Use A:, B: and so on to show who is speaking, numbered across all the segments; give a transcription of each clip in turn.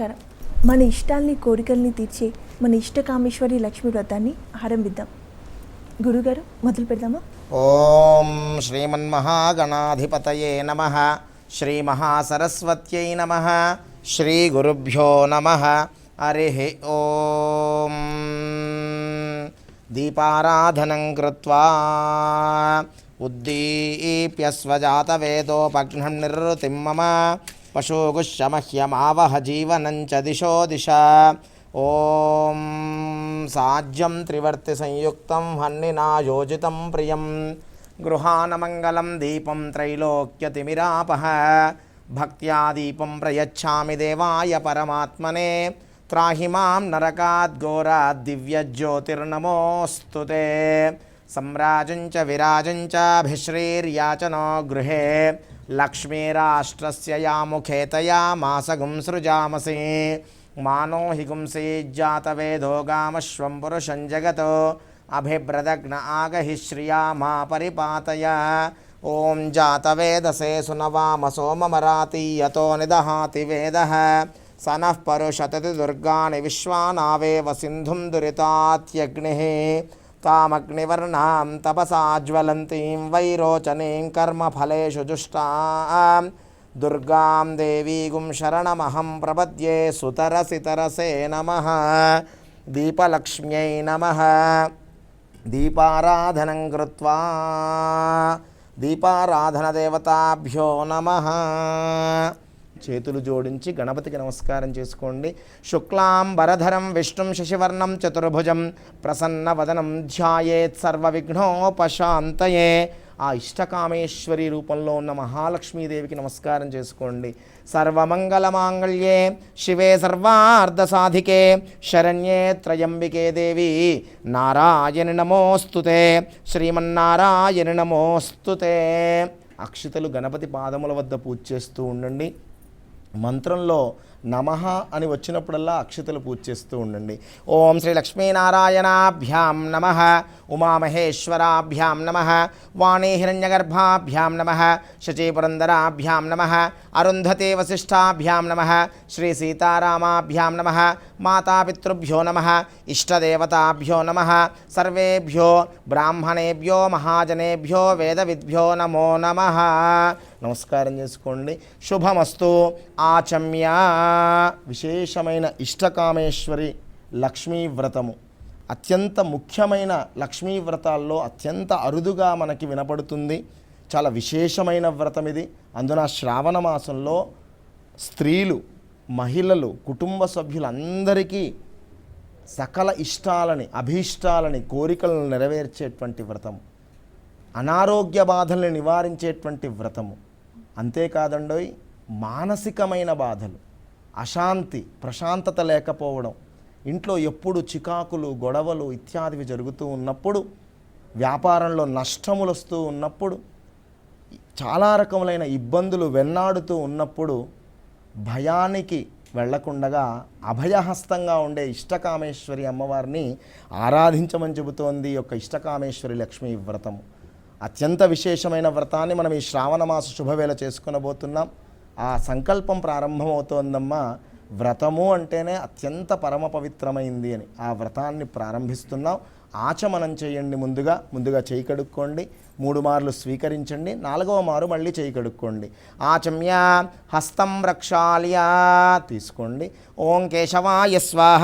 A: నమస్కారం. మన ఇష్టాల్ని కోరికల్ని తీర్చే మన ఇష్టకామేశ్వరి లక్ష్మీ వ్రతాన్ని ఆరంభిద్దాం. గురుగారు మొదలు పెడదామా?
B: ఓం శ్రీమన్మహాగణాధిపతయే నమ. శ్రీ మహాసరస్వత్యై నమ. శ్రీ గురుభ్యో నమ. హరి ఓం. దీపారాధనం కృత్వా. ఉద్దీప్య స్వజాతవేదోపఘ్నం నిర్వృతిం మమ. पशोगुशमह्यमावह जीवन च दिशो दिशा। ॐ साज्यं त्रिवर्तिसंयुक्तं हन्निनायोजितं प्रियं। गृहानमङ्गलं दीपं त्रैलोक्यतिमिरापः भक्त्या दीपं प्रयच्छामि देवाय परमात्मने। त्राहि माँ नरकाद्घोराद्दिव्यज्योतिर्नमोऽस्तु ते। सम्राजं च विराजं चाभिश्रीर्याचनो गृहे। लक्ष्मीराष्ट्रस्य या मुखे तया मासगुं सृजामसि। मानो हि गुंसेज्जातवेदो गामश्वं पुरुषं जगतो। अभिभ्रदग्न आगहि श्रिया मा परिपातय। ॐ जातवेदसे सुनवाम सोममराति यतो निदहाति वेदः। स नः परुषतति दुर्गाणि विश्वानावेव सिन्धुं दुरितात्यग्निः। तामग्निवर्णां तपसा ज्वलन्तीं वैरोचनीं कर्मफलेषु जुष्टां। दुर्गां देवीगुं शरणमहं प्रपद्ये सुतरसितरसे नमः। दीपलक्ष्म्यै नमः। दीपाराधनं कृत्वा दीपाराधनदेवताभ्यो नमः। చేతులు జోడించి గణపతికి నమస్కారం చేసుకోండి. శుక్లాం వరధరం విష్ణుం శశివర్ణం చతుర్భుజం ప్రసన్న వదనం ధ్యాయేత్ సర్వ విఘ్నోపశాంతయే ఆ ఇష్టకామేశ్వరి రూపంలో ఉన్న మహాలక్ష్మీదేవికి నమస్కారం చేసుకోండి. సర్వమంగళమాంగళ్యే శివే సర్వార్ధసాధికే. శరణ్యే త్రయంబికే దేవి. నారాయణ నమోస్తుతే. శ్రీమన్నారాయణ నమోస్తుతే. అక్షితలు గణపతి పాదముల వద్ద పూజ చేస్తూ ఉండండి. మంత్రంలో నమః అని వచ్చినప్పుడల్లా అక్షతలు పూజ చేస్తూ ఉండండి. ఓం శ్రీ లక్ష్మీనారాయణాభ్యాం నమ ఉమామహేశ్వరాభ్యాం నమ వాణీ హిరణ్యగర్భాభ్యాం నమ శచీపురందరాభ్యాం నమ అరుంధతే వసిష్ఠాభ్యాం నమ శ్రీ సీతారామాభ్యాం నమ మాతాపితృభ్యో నమ ఇష్టదేవతాభ్యో నమ సర్వేభ్యో బ్రాహ్మణేభ్యో మహాజనేభ్యో వేదవిద్భ్యో నమో నమ. నమస్కారం చేసుకోండి. శుభమస్తు. ఆచమ్య. విశేషమైన ఇష్టకామేశ్వరి లక్ష్మీ వ్రతము. అత్యంత ముఖ్యమైన లక్ష్మీ వ్రతాల్లో అత్యంత అరుదుగా మనకి వినపడుతుంది. చాలా విశేషమైన వ్రతం ఇది. అందున శ్రావణ మాసంలో స్త్రీలు మహిళలు కుటుంబ సభ్యులందరికీ సకల ఇష్టాలని అభీష్టాలని కోరికలను నెరవేర్చేటువంటి వ్రతము. అనారోగ్య బాధల్ని నివారించేటువంటి వ్రతము. అంతేకాదండోయ్ మానసికమైన బాధలు అశాంతి ప్రశాంతత లేకపోవడం ఇంట్లో ఎప్పుడు చికాకులు గొడవలు ఇత్యాదివి జరుగుతూ ఉన్నప్పుడు వ్యాపారంలో నష్టములు వస్తూ ఉన్నప్పుడు చాలా రకములైన ఇబ్బందులు వెన్నాడుతూ ఉన్నప్పుడు భయానికి వెళ్ళకుండగా అభయహస్తంగా ఉండే ఇష్టకామేశ్వరి అమ్మవారిని ఆరాధించమని చెబుతోంది యొక్క ఇష్టకామేశ్వరి లక్ష్మీ వ్రతము. అత్యంత విశేషమైన వ్రతాన్ని మనం ఈ శ్రావణ మాస శుభవేళ చేసుకునబోతున్నాం. ఆ సంకల్పం ప్రారంభమవుతోందమ్మా. వ్రతము అంటేనే అత్యంత పరమ పవిత్రమైంది అని ఆ వ్రతాన్ని ప్రారంభిస్తున్నాం. ఆచమనం చేయండి ముందుగా. ముందుగా చేయి కడుక్కోండి. మూడు మార్లు స్వీకరించండి. నాలుగవ మారు మళ్ళీ చేయి కడుక్కోండి. ఆచమ్య హస్తం రక్షాల్య తీసుకోండి. ఓం కేశవాయ స్వాహ.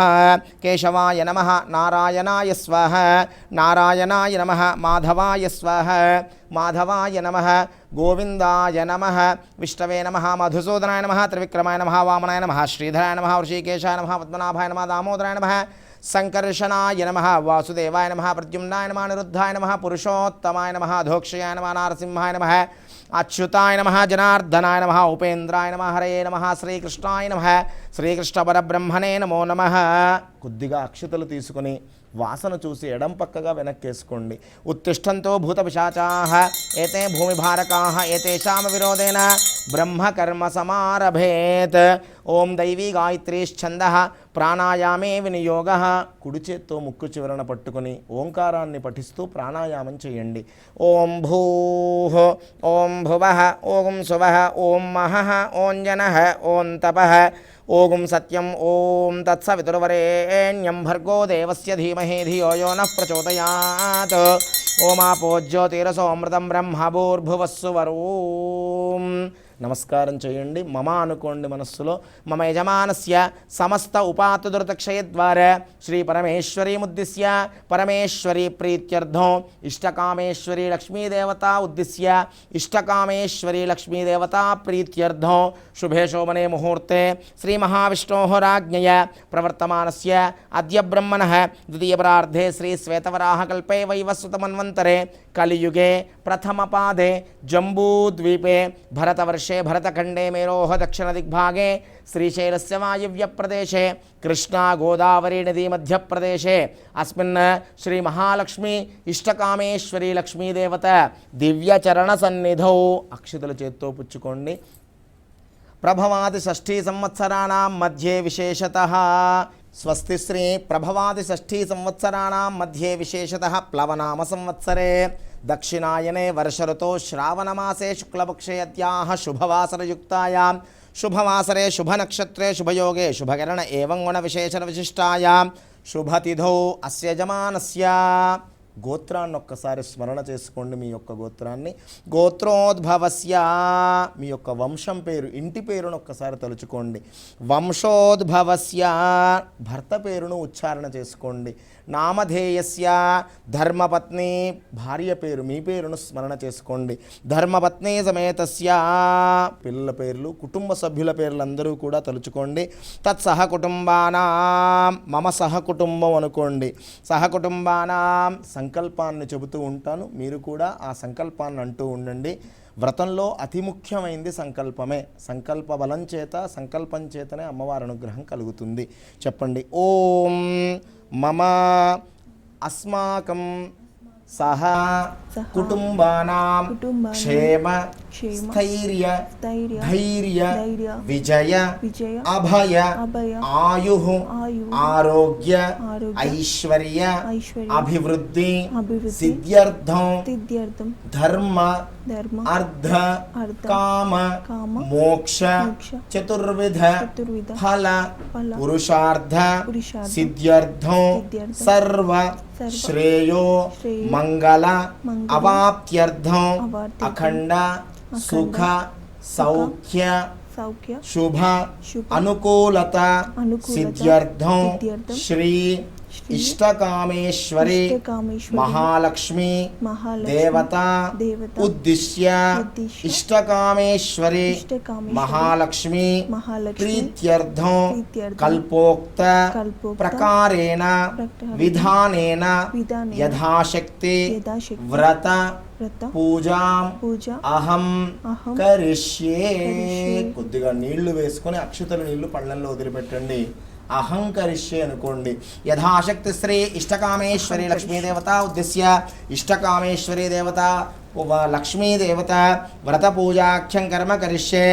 B: కేశవాయ నమ. నారాయణాయ స్వాహ. నారాయణాయ నమ. మాధవాయ స్వాహ. మాధవాయ నమ. గోవిందాయ నమ. విష్ణవే నమ. మధుసూదనాయ నమ. త్రివిక్రమాయ నమ. వామనాయ నమ. శ్రీధరాయ నమ. ఋషికేశాయ నమ. పద్మనాభాయ నమ. దామోదరాయ నమ. సంకర్షణాయ నమ. వాసుదేవాయ నమ ప్రద్యుమ్నాయ నమ నిరుద్ధాయ నమ పురుషోత్తమాయ నమ ధోక్షయాయ నమ నారసింహాయ నమ అచ్యుతాయ నమ జనార్దనాయ నమ ఉపేంద్రాయ నమ హరయే నమ శ్రీకృష్ణాయ నమ శ్రీకృష్ణ పరబ్రహ్మణే నమో నమ. కొద్దిగా అక్షతలు తీసుకుని వాసన చూసి ఎడం పక్కగా వెనక్కేసుకోండి. ఉత్తిష్టంతో భూత పిశాచా ఏతే భూమి భారకా ఏతేషామ విరోధేన బ్రహ్మకర్మ సమారభేత్. ఓం దైవీ గాయత్రీశ్చంద ప్రాణాయామే వినియోగ. కుడి చేత్తో ముక్కు చివరన పట్టుకొని ఓంకారాన్ని పఠిస్తూ ప్రాణాయామం చేయండి. ఓం భూ ఓం భువ ఓం శువ ఓం మహ ఓం జన ఓం తప. ఓం సత్యం ఓం తత్సవితుర్వరేణ్యం. భర్గో దేవస్య ధీమహే ధియో యో నః ప్రచోదయాత్. ఓమాపో జ్యోతిరసోమృతం బ్రహ్మభూర్భువస్సు వరూ. నమస్కారం చేయండి. మమ అనుకోండి మనస్సులో. మమ యజమానస్య సమస్త ఉపాతదురతక్షయద్వారా. శ్రీ పరమేశ్వరి ఉద్దిశ్య పరమేశ్వరి ప్రీత్యర్థం. ఇష్టకామేశ్వరి లక్ష్మీదేవత ఉద్దిశ్య ఇష్టకామేశ్వరి లక్ష్మీదేవత ప్రీత్యర్థం. శుభే శోభనే ముహూర్తే. శ్రీ మహావిష్ణో రాజ్ఞయ ప్రవర్తమానస్య అద్య బ్రహ్మణ. ద్వితీయపరార్ధే శ్రీ శ్వేతవరాహకల్పే వైవస్వతమన్వంతరే. కలియుగే ప్రథమపాదే జంబూద్వీపే. భరతవర్షే భరతఖండే మేరోహ దక్షిణదిగ్భాగే శ్రీశైలస్య వాయువ్యప్రదేశే కృష్ణా గోదావరీ నదీ మధ్యప్రదేశే అస్మిన్ శ్రీ మహాలక్ష్మి ఇష్టకామేశ్వరి లక్ష్మీదేవత దివ్యచరణ సన్నిధౌ అక్షితుల చేత్తో పుచ్చుకోండి ప్రభవాది షష్ఠీ సంవత్సరాణం మధ్యే విశేషత స్వస్తి శ్రీ ప్రభవాది షష్ఠీ సంవత్సరాణం మధ్యే విశేషత ప్లవనామ సంవత్సరే दक्षिणायने श्रावण श्रावणमासे शुक्लपक्षे अत्याः शुभवासरयुक्तायां, शुभवासरे शुभनक्षत्रे शुभयोगे शुभकरण एवं गुणविशेषणविशिष्टायां शुभतिथौ अस्य जमानस्य। గోత్రాన్ని ఒక్కసారి స్మరణ చేసుకోండి మీ యొక్క గోత్రాన్ని. గోత్రోద్భవస్య మీ యొక్క వంశం పేరు ఇంటి పేరును ఒక్కసారి తలుచుకోండి. వంశోద్భవస్య భర్త పేరును ఉచ్చారణ చేసుకోండి. నామధేయస్య ధర్మపత్ని భార్య పేరు మీ పేరును స్మరణ చేసుకోండి. ధర్మపత్ని సమేతస్య పిల్లల పేర్లు కుటుంబ సభ్యుల పేర్లు అందరూ కూడా తలుచుకోండి. తత్సహకుటుంబానం మమ సహకుటుంబం అనుకోండి. సహకుటుంబానా సంకల్పాన్ని చెబుతూ ఉంటాను. మీరు కూడా ఆ సంకల్పాన్ని అంటూ ఉండండి. వ్రతంలో అతి ముఖ్యమైనది సంకల్పమే. సంకల్ప బలం చేత సంకల్పం చేతనే అమ్మవారి అనుగ్రహం కలుగుతుంది. చెప్పండి. ఓం మమ అస్మాకం
A: सः
B: कुटुम्बानां
A: क्षेम
B: स्थैर्य
A: धैर्य
B: विजय
A: अभय
B: आयुः
A: आरोग्य
B: ऐश्वर्य
A: अभिवृद्धि
B: सिद्ध्यर्थं
A: धर्म
B: अर्ध
A: काम
B: मोक्ष
A: चतुर्विध
B: फल
A: पुरुषार्थ
B: सिद्ध्यर्थं सर्व श्रेयो
A: मंगला
B: अवाप्त्यर्थ
A: अखंड
B: सुख
A: सौख्य
B: शुभ
A: अनुकूलता
B: सिद्ध्यर्थ
A: श्री
B: ఇష్టకామేశ్వరి మహాలక్ష్మి దేవత ఉద్దిశ్య ఇష్టకామేశ్వరి మహాలక్ష్మి ప్రీత్యర్థం కల్పోక్త ప్రకారేణ విధానేన యథాశక్తి వ్రత పూజాం అహం కరిష్యే. కొద్దిగా నీళ్ళు వేసుకొని అక్షతలు నీళ్ళు పళ్ళల్లో వదిలిపెట్టండి అహంకరిష్యే అనుకోండి. యథాశక్తి శ్రీ ఇష్టకామేశ్వరి లక్ష్మీదేవత ఉద్దేశ్య. ఇష్టకామేశ్వరి దేవత లక్ష్మీదేవత వ్రత పూజాఖ్యం కర్మ కరిష్యే.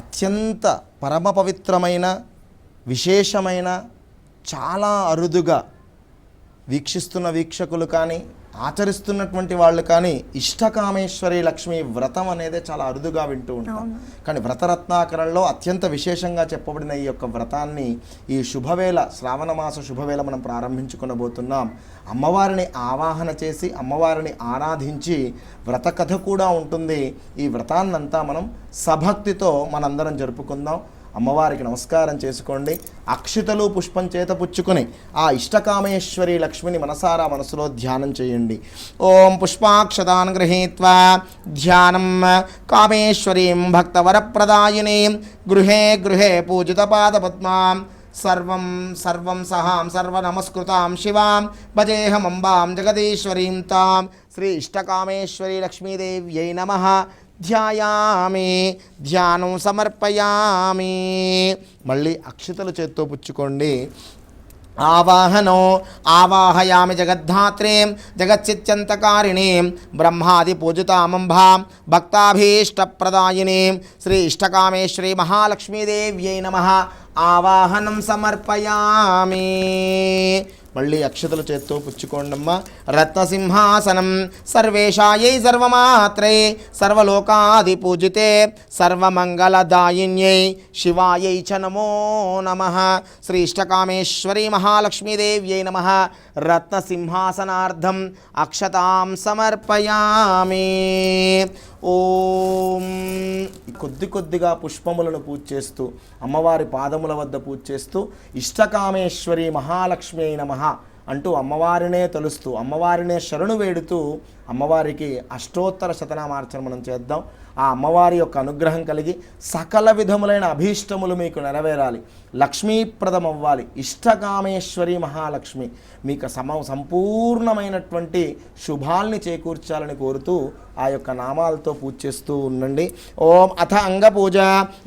B: అత్యంత పరమ పవిత్రమైన విశేషమైన చాలా అరుదుగా వీక్షిస్తున్న వీక్షకులు కానీ ఆచరిస్తున్నటువంటి వాళ్ళు కానీ ఇష్టకామేశ్వరి లక్ష్మి వ్రతం అనేది చాలా అరుదుగా వింటూ ఉంటాం. కానీ వ్రతరత్నాకరణలో అత్యంత విశేషంగా చెప్పబడిన ఈ యొక్క వ్రతాన్ని ఈ శుభవేళ శ్రావణ మాస శుభవేళ మనం ప్రారంభించుకునబోతున్నాం. అమ్మవారిని ఆవాహన చేసి అమ్మవారిని ఆరాధించి వ్రత కథ కూడా ఉంటుంది. ఈ వ్రతాన్నంతా మనం సభక్తితో మనందరం జరుపుకుందాం. అమ్మవారికి నమస్కారం చేసుకోండి. అక్షితలు పుష్పం చేత పుచ్చుకొని ఆ ఇష్టకామేశ్వరి లక్ష్మిని మనసారా మనసులో ధ్యానం చేయండి. ఓం పుష్పాక్షదాన్ గృహీత్వా ధ్యానం. కామేశ్వరీం భక్తవరప్రదాయినీం గృహే గృహే పూజిత పాదపద్మాం. సర్వం సర్వం సహాం సర్వనమస్కృతాం శివాం. భజేహమంబాం జగదీశ్వరీం తాం. శ్రీ ఇష్టకామేశ్వరి లక్ష్మీదేవ్యై నమ. ధ్యాయామి ధ్యానం సమర్పయామి. మళ్ళీ అక్షతలు చేత్తో పుచ్చుకోండి. ఆవాహనో ఆవాహయామి జగద్ధాత్రీం జగచ్చిత్యంతకారిణీం బ్రహ్మాది పూజితామంభాం భక్తాభీష్టప్రదాయినీం శ్రీ ఇష్టకామేశ్వరీ మహాలక్ష్మీదేవ్యై నమ. ఆవాహనం సమర్పయామి. మళ్ళీ అక్షతల చేత్తో పుచ్చుకోండమ్మా. రత్నసింహాసనం సర్వేషాయై సర్వమాత్రే సర్వలోకాది పూజితే సర్వమంగళదాయిన్యై శివాయై చ నమో నమ. శ్రీష్టకామేశ్వరి మహాలక్ష్మీదేవ్యై నమ. రత్నసింహాసనార్థం అక్షతాం సమర్పయామి. ఓం. కొద్ది కొద్దిగా పుష్పములను పూజ చేస్తూ అమ్మవారి పాదముల వద్ద పూజ చేస్తూ ఇష్టకామేశ్వరి మహాలక్ష్మి అయిన మహా అంటూ అమ్మవారినే తలుస్తూ అమ్మవారినే శరణు వేడుతూ అమ్మవారికి అష్టోత్తర శతనామార్చన మనం చేద్దాం. ఆ అమ్మవారి యొక్క అనుగ్రహం కలిగి సకల విధములైన అభీష్టములు మీకు నెరవేరాలి. లక్ష్మీప్రదం అవ్వాలి ఇష్టకామేశ్వరి మహాలక్ష్మి. మీకు సమ సంపూర్ణమైనటువంటి శుభాల్ని చేకూర్చాలని కోరుతూ ఆ యొక్క నామాలతో పూజ చేస్తూ ఉండండి. ఓం అథ అంగ పూజ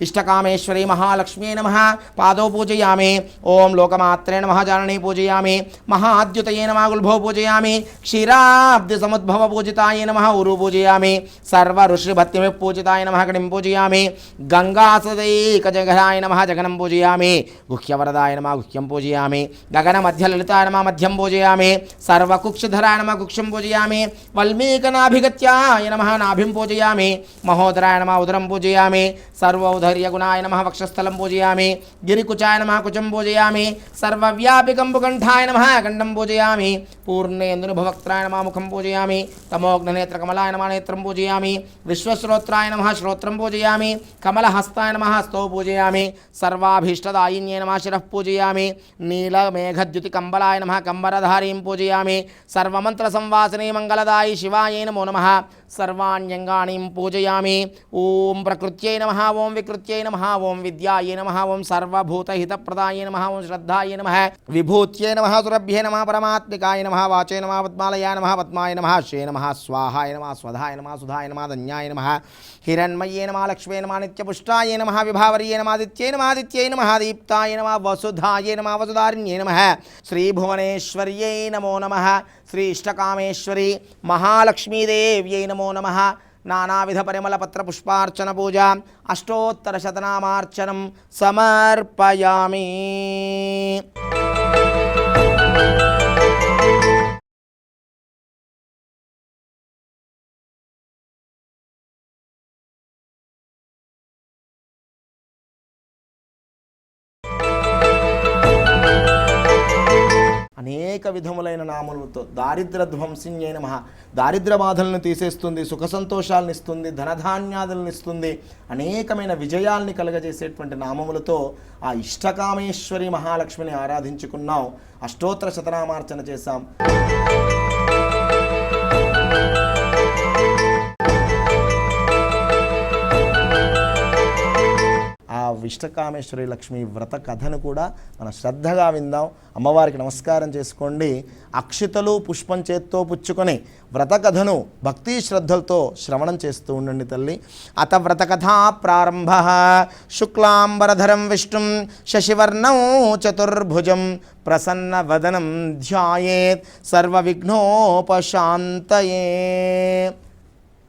B: ఇష్టకామేశ్వరి మహాలక్ష్మీ నమ. పాదో పూజయామి. ఓం లోకమాత్రే నమ. జాననీ పూజయామి. మహాద్యుతయే నమ. గుల్భో పూజయామి. క్షీరాబ్ది సముద్భవ పూజితాయ నమ. ఉరు పూజయామి. సర్వ ఋషిభక్తిమి పూజితాయ నమ. గణిం పూజయామి. గంగాసదైకజగరాయ నమ. జగనం పూజయామి. గుహ్యవరదాయ నమ గుహ్యం పూజయామి గగన మధ్య లలితాయ నమ మధ్యం పూజయామి సర్వకుక్షధరాయ నమ కుక్షం పూజయామి వల్మీకనాభిగత్యాయ నమ నాభిం పూజయామి మహోదరాయ నమ ఉదరం పూజయామి సర్వౌధర్యగుణాయ నమ వక్షస్థలం పూజయామి గిరికుచాయ నమ కుచం పూజయామి సర్వవ్యాపికంబుకంఠాయ నమ ఖండం పూజయామి పూర్ణేందునుభవక్త్రాయ నమ ముఖం పూజయామి తమోగ్ననేత్రకమలాయ నమ నేత్రం పూజయామి విశ్వశ్రోత్రాయ నమ శ్రోత్రం పూజయామి కమలహస్తాయ నమ హస్తో పూజయామి నమ శిరః పూజయామి నీలమేఘద్యుతి కంబలాయ నమ కంబరధారీం పూజయామి సర్వమంత్ర సంవాసనే మంగళదాయి శివాయ నమో నమ సర్వాణ్యంగాణీం పూజయామి ఓం ప్రకృత్యై నమ ఓం వికృత్యై నమ ఓం విద్యాయే నమ ఓం సర్వభూతహితప్రదాయ నమ ఓం శ్రద్ధాయ నమ విభూత్యై నమ సురభ్యే నమ పరమాత్మికాయ నమ వాచే నమ పద్మాలయాయ నమ పద్మాయ నమ శ్రే నమ స్వాహాయ నమ స్వధాయ నమ సుధాయ నమ ధన్యాయ నమ హిరణ్మయే నమ లక్ష్మీ నమ నిత్యపుష్టాయ నమ విభావర్యే నమాదిత్యై నమాదిత్యై నమ దీప్తాయ నమ వసుధాయ నమ వసుధారిణ్యే నమ శ్రీభువనేశ్వర్యై నమో నమ శ్రీ ఇష్టకామేశ్వరి మహాలక్ష్మీదేవ్యై నమో నమ నానావిధ పరిమళ పత్ర పుష్పార్చన పూజ అష్టోత్తర శతనామార్చనం సమర్పయామి విధములైన నామములతో దారిద్ర ధ్వంసిన్యై నమ. దారిద్ర బాధలను తీసేస్తుంది సుఖ సంతోషాలను ఇస్తుంది ధనధాన్యాదులను ఇస్తుంది అనేకమైన విజయాల్ని కలగజేసేటువంటి నామములతో ఆ ఇష్టకామేశ్వరి మహాలక్ష్మిని ఆరాధించుకున్నాం. అష్టోత్తర శతనామార్చన చేశాం. విష్ణకామేశ్వరి లక్ష్మి వ్రత కథను కూడా మన శ్రద్ధగా విందాం. అమ్మవారికి నమస్కారం చేసుకోండి. అక్షితలు పుష్పం చేత్తో పుచ్చుకొని వ్రత కథను భక్తి శ్రద్ధలతో శ్రవణం చేస్తూ ఉండండి తల్లి. అత వ్రత కథా ప్రారంభ. శుక్లాంబరధరం విష్ణుం శశివర్ణం చతుర్భుజం ప్రసన్న వదనం ధ్యాయేత్ సర్వ విఘ్నోపశాంతయే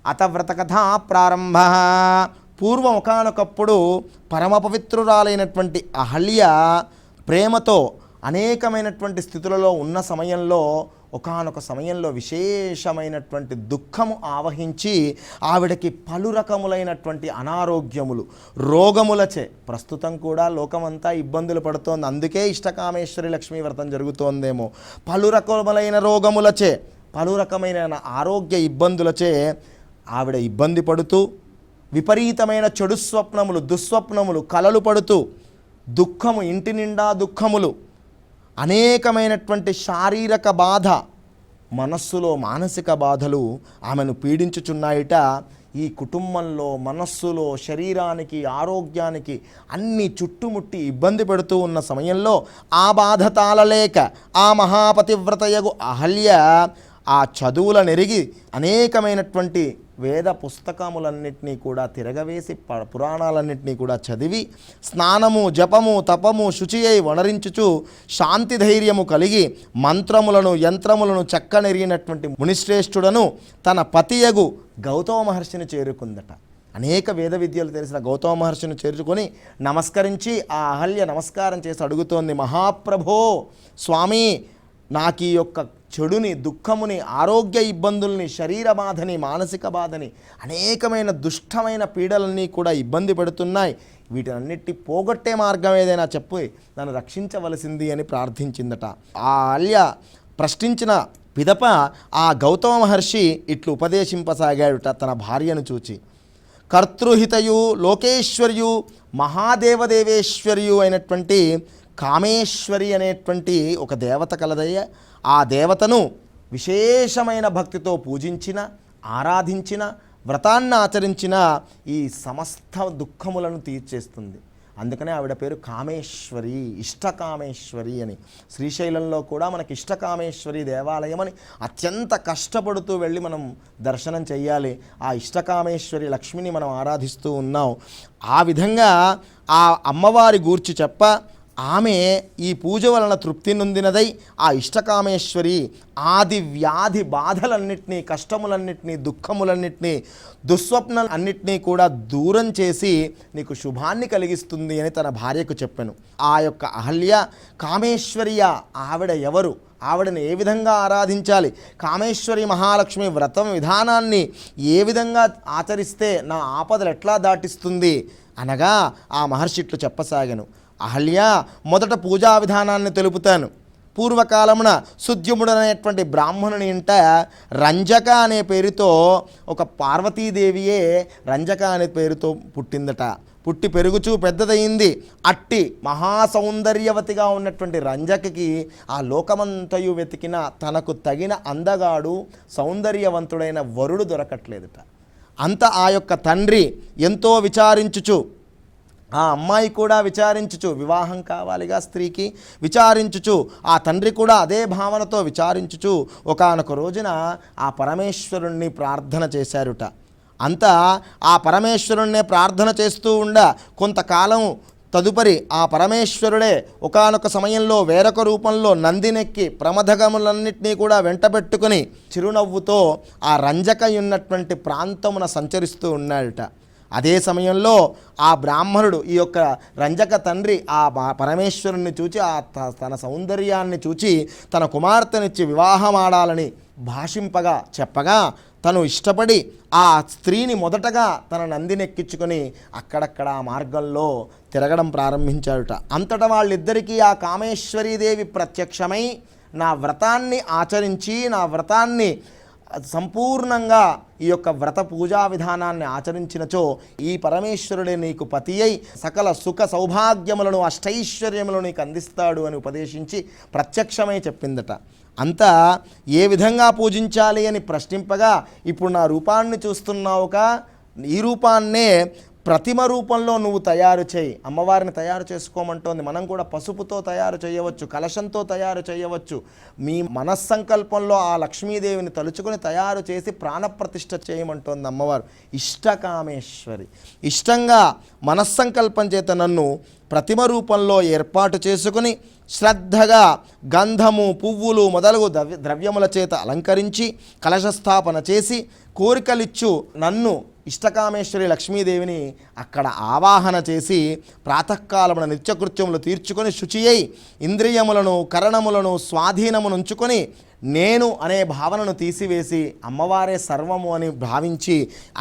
B: అత వ్రతకథా ప్రారంభ. పూర్వం ఒకనొకప్పుడు పరమ పవిత్రురాలైనటువంటి అహల్య ప్రేమతో అనేకమైనటువంటి స్థితులలో ఉన్న సమయంలో ఒకానొక సమయంలో విశేషమైనటువంటి దుఃఖము ఆవహించి ఆవిడకి పలు రకములైనటువంటి అనారోగ్యములు రోగములచే. ప్రస్తుతం కూడా లోకమంతా ఇబ్బందులు పడుతోంది. అందుకే ఇష్టకామేశ్వరి లక్ష్మీ వ్రతం జరుగుతోందేమో. పలు రకములైన రోగములచే పలు రకమైన ఆరోగ్య ఇబ్బందులచే ఆవిడ ఇబ్బంది పడుతూ విపరీతమైన చెడు స్వప్నములు దుస్వప్నములు కలలు పడుతూ దుఃఖము ఇంటి నిండా దుఃఖములు అనేకమైనటువంటి శారీరక బాధ మనస్సులో మానసిక బాధలు ఆమెను పీడించుచున్నాయిట. ఈ కుటుంబంలో మనస్సులో శరీరానికి ఆరోగ్యానికి అన్ని చుట్టుముట్టి ఇబ్బంది పెడుతూ ఉన్న సమయంలో ఆ బాధ తాళలేక ఆ మహాపతివ్రతయగు అహల్య ఆ చదువుల నెరిగి అనేకమైనటువంటి వేద పుస్తకములన్నింటినీ కూడా తిరగవేసి ప- పురాణాలన్నింటినీ కూడా చదివి స్నానము జపము తపము శుచి అయి వనరించుచు శాంతి ధైర్యము కలిగి మంత్రములను యంత్రములను చక్కనెరిగినటువంటి మునిశ్రేష్ఠుడను తన పతియగు గౌతమ మహర్షిని చేరుకుందట. అనేక వేద విద్యలు తెలిసిన గౌతమ మహర్షిని చేర్చుకొని నమస్కరించి ఆ అహల్య నమస్కారం చేసి అడుగుతోంది మహాప్రభో స్వామి నాకు ఈ యొక్క చెడుని దుఃఖముని ఆరోగ్య ఇబ్బందుల్ని శరీర బాధని మానసిక బాధని అనేకమైన దుష్టమైన పీడలన్నీ కూడా ఇబ్బంది పెడుతున్నాయి. వీటన్నిటి పోగొట్టే మార్గం ఏదైనా చెప్పి నన్ను రక్షించవలసింది అని ప్రార్థించిందట. ఆ అల్య ప్రశ్నించిన పిదప ఆ గౌతమ మహర్షి ఇట్లు ఉపదేశింపసాగాడుట తన భార్యను చూచి కర్తృహితయు లోకేశ్వర్యు మహాదేవదేవేశ్వర్యు అయినటువంటి కామేశ్వరి అనేటువంటి ఒక దేవత కలదయ్య. ఆ దేవతను విశేషమైన భక్తితో పూజించిన ఆరాధించిన వ్రతాన్ని ఆచరించిన ఈ సమస్త దుఃఖములను తీర్చేస్తుంది. అందుకనే ఆవిడ పేరు కామేశ్వరి ఇష్టకామేశ్వరి అని. శ్రీశైలంలో కూడా మనకి ఇష్టకామేశ్వరి దేవాలయం అని అత్యంత కష్టపడుతూ వెళ్ళి మనం దర్శనం చేయాలి ఆ ఇష్టకామేశ్వరి లక్ష్మిని మనం ఆరాధిస్తూ ఉన్నాం. ఆ విధంగా ఆ అమ్మవారి గూర్చి చెప్ప ఆమె ఈ పూజ వలన తృప్తి నొందినదై ఆ ఇష్టకామేశ్వరి ఆది వ్యాధి బాధలన్నిటినీ కష్టములన్నిటినీ దుఃఖములన్నిటినీ దుస్వప్నలన్నిటినీ కూడా దూరం చేసి నీకు శుభాన్ని కలిగిస్తుంది అని తన భార్యకు చెప్పాను. ఆ యొక్క అహల్య కామేశ్వరియ ఆవిడ ఎవరు? ఆవిడని ఏ విధంగా ఆరాధించాలి? కామేశ్వరి మహాలక్ష్మి వ్రతం విధానాన్ని ఏ విధంగా ఆచరిస్తే నా ఆపదలు ఎట్లా దాటిస్తుంది? అనగా ఆ మహర్షి ఇట్లు చెప్పసాగాను. అహల్య మొదట పూజా విధానాన్ని తెలుపుతాను. పూర్వకాలమున సుద్యుముడు అనేటువంటి బ్రాహ్మణుని ఇంట రంజక అనే పేరుతో ఒక పార్వతీదేవియే రంజక అనే పేరుతో పుట్టిందట. పుట్టి పెరుగుచూ పెద్దదయింది. అట్టి మహాసౌందర్యవతిగా ఉన్నటువంటి రంజకకి ఆ లోకమంతయు వెతికిన తనకు తగిన అందగాడు సౌందర్యవంతుడైన వరుడు దొరకట్లేదట. అంత ఆ యొక్క తండ్రి ఎంతో విచారించుచు ఆ అమ్మాయి కూడా విచారించుచు వివాహం కావాలిగా స్త్రీకి విచారించుచు ఆ తండ్రి కూడా అదే భావనతో విచారించుచు ఒకానొక రోజున ఆ పరమేశ్వరుణ్ణి ప్రార్థన చేశారుట. అంతా ఆ పరమేశ్వరుణ్ణే ప్రార్థన చేస్తూ ఉండ కొంతకాలం తదుపరి ఆ పరమేశ్వరుడే ఒకానొక సమయంలో వేరొక రూపంలో నందినెక్కి ప్రమదగములన్నింటినీ కూడా వెంటబెట్టుకుని చిరునవ్వుతో ఆ రంజకయున్నటువంటి ప్రాంతమున సంచరిస్తూ ఉన్నాడట. అదే సమయంలో ఆ బ్రాహ్మణుడు ఈ యొక్క రంజక తండ్రి ఆ పరమేశ్వరుణ్ణి చూచి ఆ త- తన సౌందర్యాన్ని చూచి తన కుమార్తెనిచ్చి వివాహమాడాలని భాషింపగా చెప్పగా తను ఇష్టపడి ఆ స్త్రీని మొదటగా తన నందినెక్కించుకొని అక్కడక్కడ ఆ మార్గంలో తిరగడం ప్రారంభించాడుట. అంతట వాళ్ళిద్దరికీ ఆ కామేశ్వరీదేవి ప్రత్యక్షమై నా వ్రతాన్ని ఆచరించి నా వ్రతాన్ని సంపూర్ణంగా ఈ యొక్క వ్రత పూజా విధానాన్ని ఆచరించినచో ఈ పరమేశ్వరుడే నీకు పతి అయి సకల సుఖ సౌభాగ్యములను అష్టైశ్వర్యములను నీకు అందిస్తాడు అని ఉపదేశించి ప్రత్యక్షమై చెప్పిందట. అంతా ఏ విధంగా పూజించాలి అని ప్రశ్నింపగా ఇప్పుడు నా రూపాన్ని చూస్తున్నావుగా ఈ రూపాన్నే ప్రతిమ రూపంలో నువ్వు తయారు చేయి. అమ్మవారిని తయారు చేసుకోమంటోంది. మనం కూడా పసుపుతో తయారు చేయవచ్చు కలశంతో తయారు చేయవచ్చు. మీ మనస్సంకల్పంలో ఆ లక్ష్మీదేవిని తలుచుకొని తయారు చేసి ప్రాణప్రతిష్ఠ చేయమంటోంది అమ్మవారు. ఇష్టకామేశ్వరి. ఇష్టంగా మనస్సంకల్పం చేత నన్ను ప్రతిమ రూపంలో ఏర్పాటు చేసుకుని శ్రద్ధగా గంధము పువ్వులు మొదలగు ద్రవ్య ద్రవ్యముల చేత అలంకరించి కలశస్థాపన చేసి కోరికలిచ్చు నన్ను ఇష్టకామేశ్వరి లక్ష్మీదేవిని అక్కడ ఆవాహన చేసి ప్రాతకాలమున నిత్యకృత్యములు తీర్చుకొని శుచి అయి ఇంద్రియములను కరణములను స్వాధీనమునుంచుకొని నేను అనే భావనను తీసివేసి అమ్మవారే సర్వము అని భావించి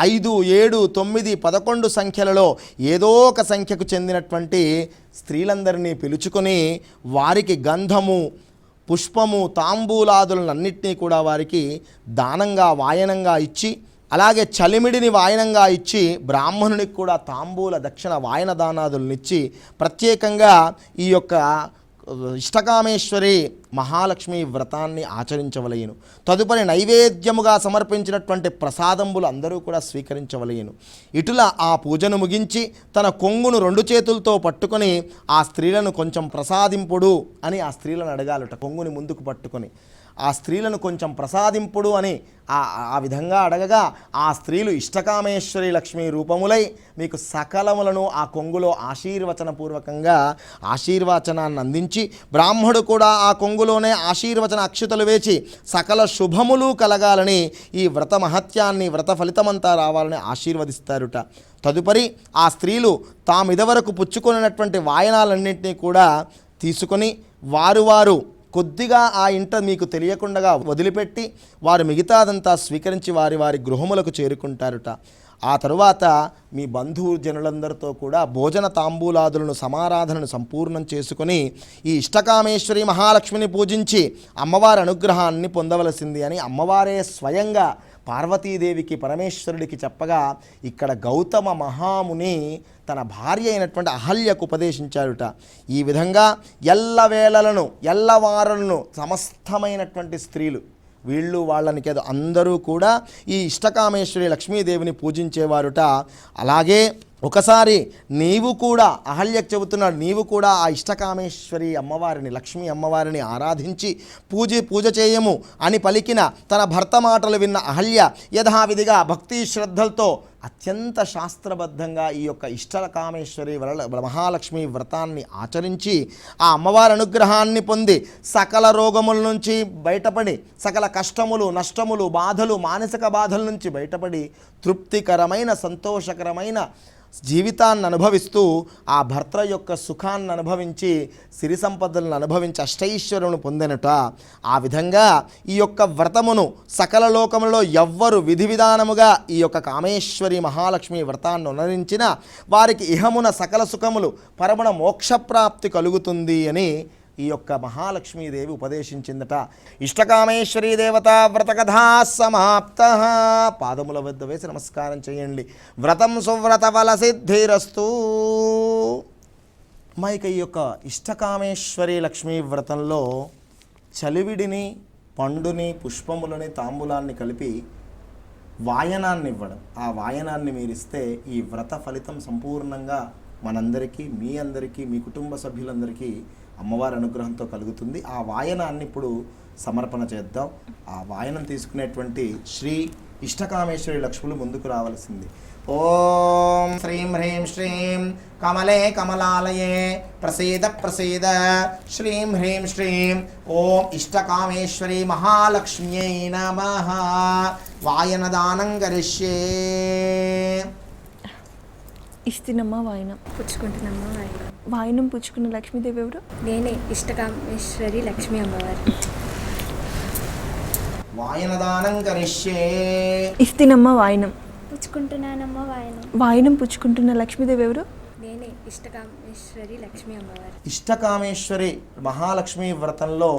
B: ఐదు ఏడు తొమ్మిది పదకొండు సంఖ్యలలో ఏదో ఒక సంఖ్యకు చెందినటువంటి స్త్రీలందరినీ పిలుచుకొని వారికి గంధము పుష్పము తాంబూలాదులన్నింటినీ కూడా వారికి దానంగా వాయనంగా ఇచ్చి అలాగే చలిమిడిని వాయనంగా ఇచ్చి బ్రాహ్మణునికి కూడా తాంబూల దక్షిణ వాయన దానాదులనిచ్చి ప్రత్యేకంగా ఈ యొక్క ఇష్టకామేశ్వరి మహాలక్ష్మి వ్రతాన్ని ఆచరించవలయను తదుపరి నైవేద్యముగా సమర్పించినటువంటి ప్రసాదంబులు అందరూ కూడా స్వీకరించవలయను ఇటుల ఆ పూజను ముగించి తన కొంగును రెండు చేతులతో పట్టుకొని ఆ స్త్రీలను కొంచెం ప్రసాదింపుడు అని ఆ స్త్రీలను అడగాలట కొంగుని ముందుకు పట్టుకొని. ఆ స్త్రీలను కొంచెం ప్రసాదింపుడు అని ఆ ఆ విధంగా అడగగా ఆ స్త్రీలు ఇష్టకామేశ్వరి లక్ష్మి రూపములై మీకు సకలములను ఆ కొంగులో ఆశీర్వచనపూర్వకంగా ఆశీర్వచనాన్ని అందించి బ్రాహ్మడు కూడా ఆ కొంగులోనే ఆశీర్వచన అక్షతలు వేచి సకల శుభములు కలగాలని ఈ వ్రత మహత్యాన్ని వ్రత ఫలితమంతా రావాలని ఆశీర్వదిస్తారుట. తదుపరి ఆ స్త్రీలు తామిదవరకు పుచ్చుకున్నటువంటి వాయనాలన్నింటినీ కూడా తీసుకొని వారు వారు కొద్దిగా ఆ ఇంట మీకు తెలియకుండా వదిలిపెట్టి వారు మిగతాదంతా స్వీకరించి వారి వారి గృహములకు చేరుకుంటారుట. ఆ తరువాత మీ బంధువు జనులందరితో కూడా భోజన తాంబూలాదులను సమారాధనను సంపూర్ణం చేసుకొని ఈ ఇష్టకామేశ్వరి మహాలక్ష్మిని పూజించి అమ్మవారి అనుగ్రహాన్ని పొందవలసింది అని అమ్మవారే స్వయంగా పార్వతీదేవికి పరమేశ్వరుడికి చెప్పగా ఇక్కడ గౌతమ మహాముని తన భార్య అయినటువంటి అహల్యకు ఉపదేశించారుట ఈ విధంగా ఎల్లవేళలను ఎల్లవారలను సమస్తమైనటువంటి స్త్రీలు వీళ్ళు వాళ్ళని కాదు అందరూ కూడా ఈ ఇష్టకామేశ్వరి లక్ష్మీదేవిని పూజించేవారుట. అలాగే ఒకసారి నీవు కూడా అహల్యకు చెబుతున్నాడు నీవు కూడా ఆ ఇష్టకామేశ్వరి అమ్మవారిని లక్ష్మీ అమ్మవారిని ఆరాధించి పూజ పూజ చేయము అని పలికిన తన భర్త మాటలు విన్న అహల్య యథావిధిగా భక్తి శ్రద్ధలతో అత్యంత శాస్త్రబద్ధంగా ఈ యొక్క ఇష్టకామేశ్వరి వరల మహాలక్ష్మి వ్రతాన్ని ఆచరించి ఆ అమ్మవారి అనుగ్రహాన్ని పొంది సకల రోగముల నుంచి బయటపడి సకల కష్టములు నష్టములు బాధలు మానసిక బాధల నుంచి బయటపడి తృప్తికరమైన సంతోషకరమైన జీవితాన్ని అనుభవిస్తూ ఆ భర్త యొక్క సుఖాన్ని అనుభవించి సిరి సంపదలను అనుభవించి అష్టైశ్వరులను పొందినట. ఆ విధంగా ఈ యొక్క వ్రతమును సకల లోకములో ఎవ్వరు విధి విధానముగా ఈ యొక్క కామేశ్వరి మహాలక్ష్మి వ్రతాన్ని ఉన్నరించిన వారికి ఇహమున సకల సుఖములు పరమణ మోక్షప్రాప్తి కలుగుతుంది అని ఈ యొక్క మహాలక్ష్మీదేవి ఉపదేశించిందట. ఇష్టకామేశ్వరీ దేవత వ్రతకథా సమాప్త. పాదముల వద్ద వేసి నమస్కారం చేయండి. వ్రతం సువ్రత వల సిద్ధిరస్తు. మైక ఈ యొక్క ఇష్టకామేశ్వరి లక్ష్మీ వ్రతంలో చలివిడిని పండుని పుష్పములని తాంబూలాన్ని కలిపి వాయనాన్ని ఇవ్వడం ఆ వాయనాన్ని మీరు ఇస్తే ఈ వ్రత ఫలితం సంపూర్ణంగా మనందరికీ మీ అందరికీ మీ కుటుంబ సభ్యులందరికీ అమ్మవారి అనుగ్రహంతో కలుగుతుంది. ఆ వాయనాన్ని ఇప్పుడు సమర్పణ చేద్దాం. ఆ వాయనం తీసుకునేటువంటి శ్రీ ఇష్టకామేశ్వరి లక్ష్ములు ముందుకు రావాల్సింది. ఓం శ్రీం హ్రీం శ్రీం కమలే కమలాలయే ప్రసీద ప్రసీద. శ్రీం హ్రీం శ్రీం ఓం ఇష్టకామేశ్వరి మహాలక్ష్మ్యై నమ. వాయనదానం కరిష్యే.
A: ఇస్తినమ్మ వాయనం.
C: పుచ్చుకుంటున్నామా వాయినం.
A: వాయనం పుచ్చుకున్న లక్ష్మీదేవి ఎవరు?
C: నేనే ఇష్టకామేశ్వరి లక్ష్మీ అమ్మవారు.
B: వాయనదానం కరిష్యే.
A: ఇస్తినమ్మ వాయనం.
C: పుచ్చుకుంటున్నానమ్మా వాయనం.
A: వాయనం పుచ్చుకుంటున్న లక్ష్మీదేవి ఎవరు?
C: నేనే ఇష్టకామేశ్వరి లక్ష్మీ అమ్మవారు
B: ఇష్టకామేశ్వరి మహాలక్ష్మి వ్రతంలో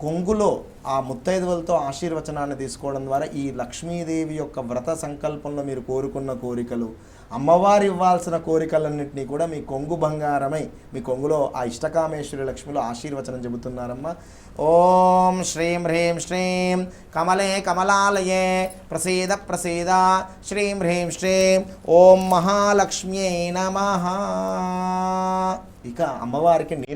B: కొంగులో ఆ ముత్తైదువులతో ఆశీర్వచనాన్ని తీసుకోవడం ద్వారా ఈ లక్ష్మీదేవి యొక్క వ్రత సంకల్పంలో మీరు కోరుకున్న కోరికలు అమ్మవారు ఇవ్వాల్సిన కోరికలన్నింటినీ కూడా మీ కొంగు బంగారమై మీ కొంగులో ఆ ఇష్టకామేశ్వరి లక్ష్మిలో ఆశీర్వచనం చెబుతున్నారమ్మా. ఓం శ్రీం హ్రీం శ్రీం కమలే కమలాలయే ప్రసీద ప్రసీద. శ్రీం హ్రీం శ్రీం ఓం మహాలక్ష్మ్యై నమ. ఇక అమ్మవారికి నీర